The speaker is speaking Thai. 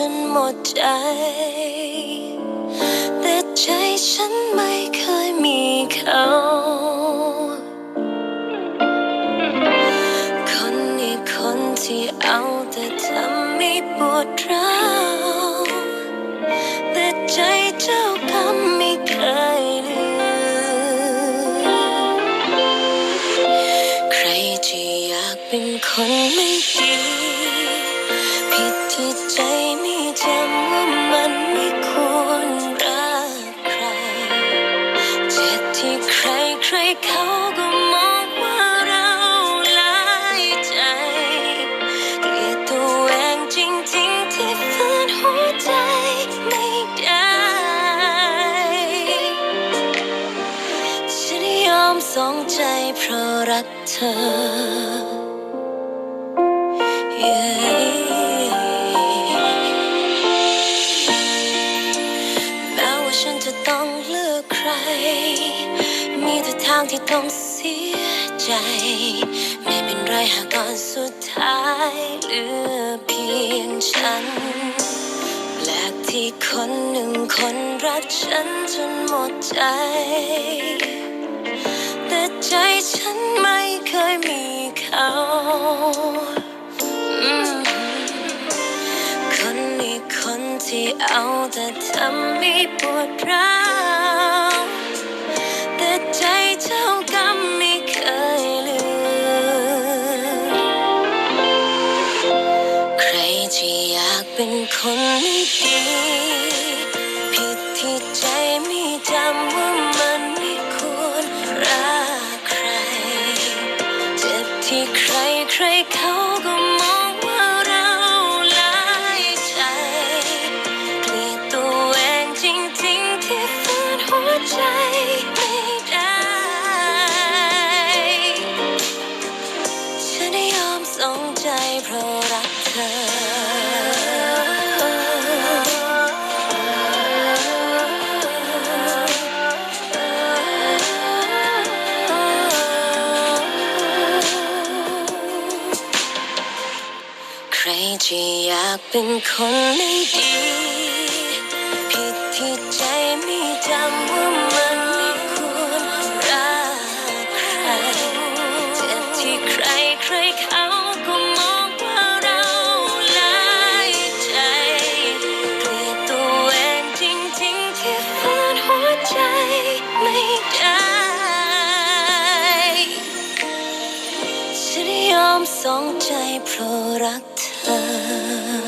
จนหมดใจ แต่ใจฉันไม่เคยมีเขาคนนี้คนที่เอาแต่ทำให้ปวดร้าวแต่ใจเจ้ากรรมไม่เคยลืมใครที่อยากเป็นคนไม่ดี ที่ใจไม่จำว่ามันไม่ควรรักใคร เจ็บที่ใครใครเขาก็มองว่าเราหลายใจ เกลียดตัวเองจริงๆที่ฝืนหัวใจไม่ได้ ฉันยอมสองใจเพราะรักเธอแมีแต่ทางที่ต้องเสียใจ ไม่เป็นไรหากตอนสุดท้ายเหลือเพียงฉัน แปลกที่คนหนึ่งคนรักฉันจนหมดใจ แต่ใจฉันไม่เคยมีเขาคนนี้คนที่เอาแต่ทำให้ปวดร้าว ใจเจ้ากรรมไม่เคยลืม ใครที่อยากเป็นคนไม่ดี ผิดที่ใจไม่จำว่ามันไม่ควรรักใคร เจ็บที่ใครใครเขาก็ จะอยากเป็นคนไม่ดี ผิดที่ใจไม่จำว่ามันไม่ควรรักใครเจ็บที่ใครใครเขา สองใจเพราะรักเธอ